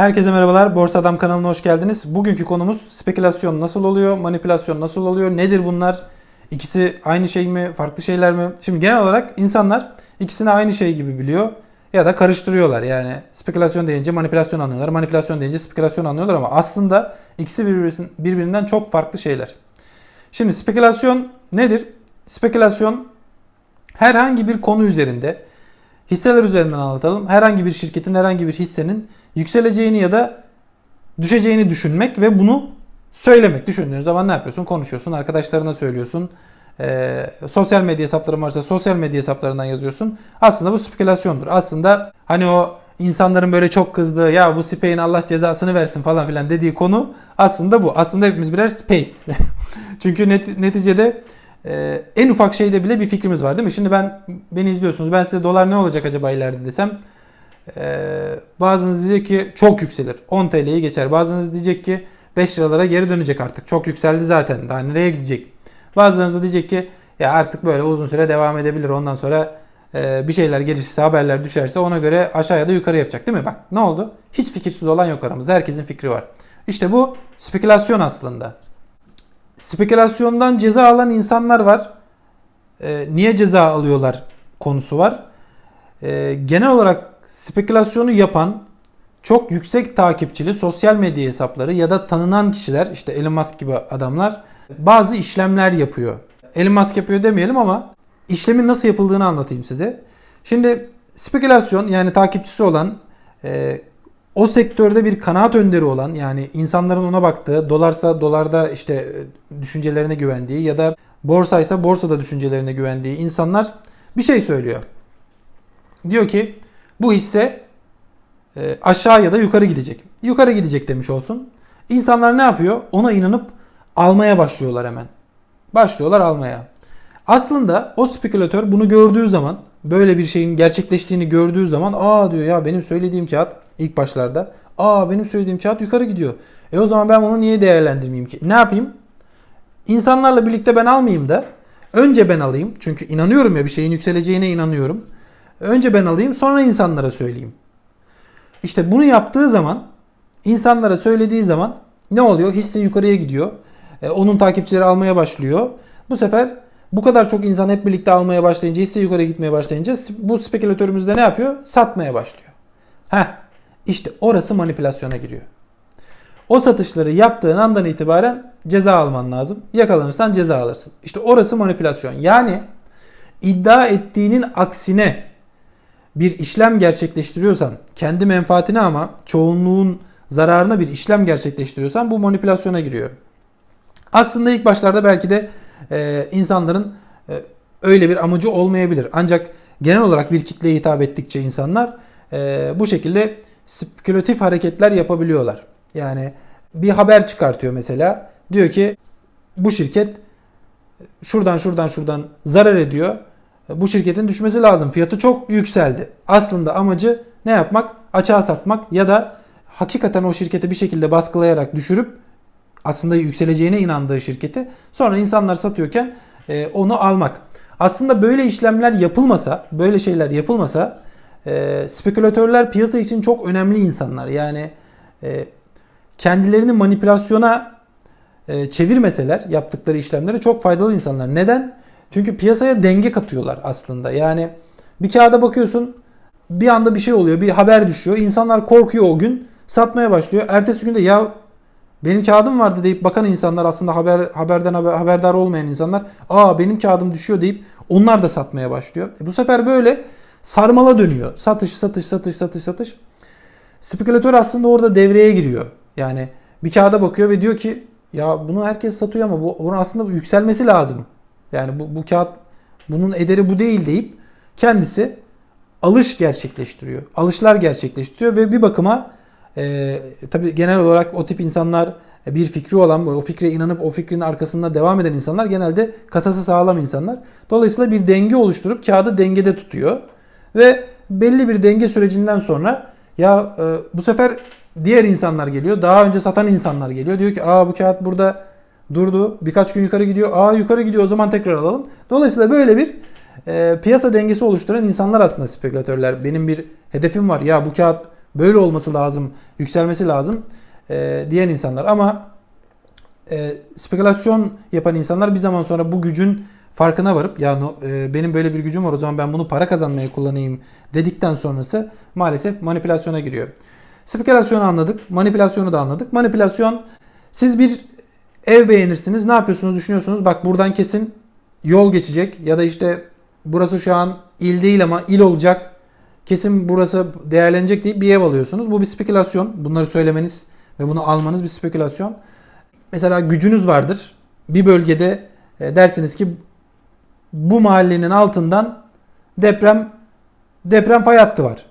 Herkese merhabalar. Borsa Adam kanalına hoş geldiniz. Bugünkü konumuz spekülasyon nasıl oluyor, manipülasyon nasıl oluyor, nedir bunlar? İkisi aynı şey mi, farklı şeyler mi? Şimdi genel olarak insanlar ikisini aynı şey gibi biliyor ya da karıştırıyorlar. Yani spekülasyon deyince manipülasyon anlıyorlar, manipülasyon deyince spekülasyon anlıyorlar ama aslında ikisi birbirinden çok farklı şeyler. Şimdi spekülasyon nedir? Spekülasyon herhangi bir konu üzerinde hisseler üzerinden anlatalım. Herhangi bir şirketin herhangi bir hissenin yükseleceğini ya da düşeceğini düşünmek ve bunu söylemek. Düşündüğün zaman ne yapıyorsun? Konuşuyorsun, arkadaşlarına söylüyorsun. Ee, sosyal medya hesapların varsa sosyal medya hesaplarından yazıyorsun. Aslında bu spekülasyondur. Aslında hani o insanların böyle çok kızdığı ya bu Space'in Allah cezasını versin falan filan dediği konu aslında bu. Aslında hepimiz birer space. Çünkü net- neticede e, en ufak şeyde bile bir fikrimiz var değil mi? Şimdi ben beni izliyorsunuz. Ben size dolar ne olacak acaba ileride desem ee, bazınız diyecek ki çok yükselir. 10 TL'yi geçer. Bazınız diyecek ki 5 liralara geri dönecek artık. Çok yükseldi zaten. Daha nereye gidecek? Bazılarınız da diyecek ki ya artık böyle uzun süre devam edebilir. Ondan sonra e, bir şeyler gelişirse, haberler düşerse ona göre aşağıya da yukarı yapacak değil mi? Bak ne oldu? Hiç fikirsiz olan yok aramızda. Herkesin fikri var. İşte bu spekülasyon aslında. Spekülasyondan ceza alan insanlar var. E, niye ceza alıyorlar konusu var. E, genel olarak spekülasyonu yapan çok yüksek takipçili sosyal medya hesapları ya da tanınan kişiler işte Elon Musk gibi adamlar bazı işlemler yapıyor. Elon Musk yapıyor demeyelim ama işlemin nasıl yapıldığını anlatayım size. Şimdi spekülasyon yani takipçisi olan e, o sektörde bir kanaat önderi olan yani insanların ona baktığı dolarsa dolarda işte e, düşüncelerine güvendiği ya da borsaysa borsada düşüncelerine güvendiği insanlar bir şey söylüyor. Diyor ki bu hisse e, aşağı ya da yukarı gidecek. Yukarı gidecek demiş olsun. İnsanlar ne yapıyor? Ona inanıp almaya başlıyorlar hemen. Başlıyorlar almaya. Aslında o spekülatör bunu gördüğü zaman böyle bir şeyin gerçekleştiğini gördüğü zaman aa diyor ya benim söylediğim kağıt ilk başlarda aa benim söylediğim kağıt yukarı gidiyor. E o zaman ben bunu niye değerlendirmeyeyim ki? Ne yapayım? İnsanlarla birlikte ben almayayım da önce ben alayım. Çünkü inanıyorum ya bir şeyin yükseleceğine inanıyorum. Önce ben alayım sonra insanlara söyleyeyim. İşte bunu yaptığı zaman insanlara söylediği zaman ne oluyor? Hisse yukarıya gidiyor. E, onun takipçileri almaya başlıyor. Bu sefer bu kadar çok insan hep birlikte almaya başlayınca hisse yukarı gitmeye başlayınca bu spekülatörümüz de ne yapıyor? Satmaya başlıyor. Heh işte orası manipülasyona giriyor. O satışları yaptığın andan itibaren ceza alman lazım. Yakalanırsan ceza alırsın. İşte orası manipülasyon. Yani iddia ettiğinin aksine bir işlem gerçekleştiriyorsan, kendi menfaatine ama çoğunluğun zararına bir işlem gerçekleştiriyorsan bu manipülasyona giriyor. Aslında ilk başlarda belki de e, insanların e, öyle bir amacı olmayabilir. Ancak genel olarak bir kitleye hitap ettikçe insanlar e, bu şekilde spekülatif hareketler yapabiliyorlar. Yani bir haber çıkartıyor mesela. Diyor ki bu şirket şuradan şuradan şuradan zarar ediyor. Bu şirketin düşmesi lazım. Fiyatı çok yükseldi. Aslında amacı ne yapmak? Açığa satmak ya da hakikaten o şirketi bir şekilde baskılayarak düşürüp aslında yükseleceğine inandığı şirketi sonra insanlar satıyorken e, onu almak. Aslında böyle işlemler yapılmasa, böyle şeyler yapılmasa e, spekülatörler piyasa için çok önemli insanlar. Yani e, kendilerini manipülasyona e, çevirmeseler yaptıkları işlemleri çok faydalı insanlar. Neden? Çünkü piyasaya denge katıyorlar aslında. Yani bir kağıda bakıyorsun bir anda bir şey oluyor, bir haber düşüyor. İnsanlar korkuyor o gün, satmaya başlıyor. Ertesi günde ya benim kağıdım vardı deyip bakan insanlar aslında haber haberden haber, haberdar olmayan insanlar aa benim kağıdım düşüyor deyip onlar da satmaya başlıyor. E bu sefer böyle sarmala dönüyor. Satış, satış, satış, satış, satış. Spekülatör aslında orada devreye giriyor. Yani bir kağıda bakıyor ve diyor ki ya bunu herkes satıyor ama bu bunun aslında yükselmesi lazım. Yani bu, bu kağıt bunun ederi bu değil deyip kendisi alış gerçekleştiriyor. Alışlar gerçekleştiriyor ve bir bakıma e, tabii genel olarak o tip insanlar e, bir fikri olan, o fikre inanıp o fikrin arkasında devam eden insanlar genelde kasası sağlam insanlar. Dolayısıyla bir denge oluşturup kağıdı dengede tutuyor. Ve belli bir denge sürecinden sonra ya e, bu sefer diğer insanlar geliyor. Daha önce satan insanlar geliyor. Diyor ki aa bu kağıt burada durdu. Birkaç gün yukarı gidiyor. Aa yukarı gidiyor o zaman tekrar alalım. Dolayısıyla böyle bir e, piyasa dengesi oluşturan insanlar aslında spekülatörler. Benim bir hedefim var. Ya bu kağıt böyle olması lazım, yükselmesi lazım e, diyen insanlar. Ama e, spekülasyon yapan insanlar bir zaman sonra bu gücün farkına varıp ya e, benim böyle bir gücüm var o zaman ben bunu para kazanmaya kullanayım dedikten sonrası maalesef manipülasyona giriyor. Spekülasyonu anladık, manipülasyonu da anladık. Manipülasyon siz bir ev beğenirsiniz. Ne yapıyorsunuz? Düşünüyorsunuz. Bak buradan kesin yol geçecek ya da işte burası şu an il değil ama il olacak. Kesin burası değerlenecek deyip bir ev alıyorsunuz. Bu bir spekülasyon. Bunları söylemeniz ve bunu almanız bir spekülasyon. Mesela gücünüz vardır. Bir bölgede e, dersiniz ki bu mahallenin altından deprem deprem fay hattı var.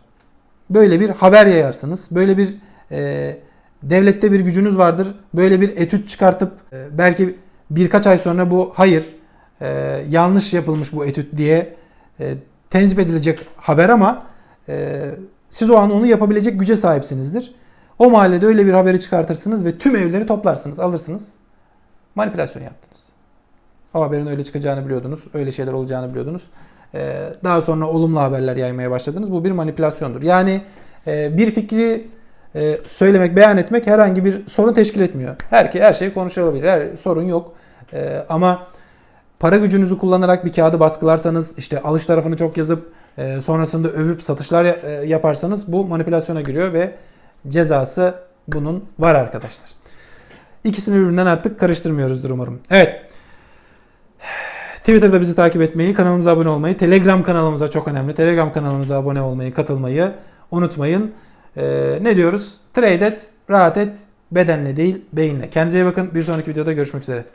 Böyle bir haber yayarsınız. Böyle bir e, devlette bir gücünüz vardır. Böyle bir etüt çıkartıp e, belki birkaç ay sonra bu hayır e, yanlış yapılmış bu etüt diye e, tenzip edilecek haber ama e, siz o an onu yapabilecek güce sahipsinizdir. O mahallede öyle bir haberi çıkartırsınız ve tüm evleri toplarsınız, alırsınız. Manipülasyon yaptınız. O haberin öyle çıkacağını biliyordunuz, öyle şeyler olacağını biliyordunuz. Ee, daha sonra olumlu haberler yaymaya başladınız. Bu bir manipülasyondur. Yani e, bir fikri e, söylemek, beyan etmek herhangi bir sorun teşkil etmiyor. Her, her şey konuşulabilir, her sorun yok. E, ama para gücünüzü kullanarak bir kağıdı baskılarsanız, işte alış tarafını çok yazıp e, sonrasında övüp satışlar e, yaparsanız bu manipülasyona giriyor ve cezası bunun var arkadaşlar. İkisini birbirinden artık karıştırmıyoruzdur umarım. Evet. Twitter'da bizi takip etmeyi, kanalımıza abone olmayı, Telegram kanalımıza çok önemli. Telegram kanalımıza abone olmayı, katılmayı unutmayın. Ee, ne diyoruz? Trade et, rahat et, bedenle değil beyinle. Kendinize iyi bakın. Bir sonraki videoda görüşmek üzere.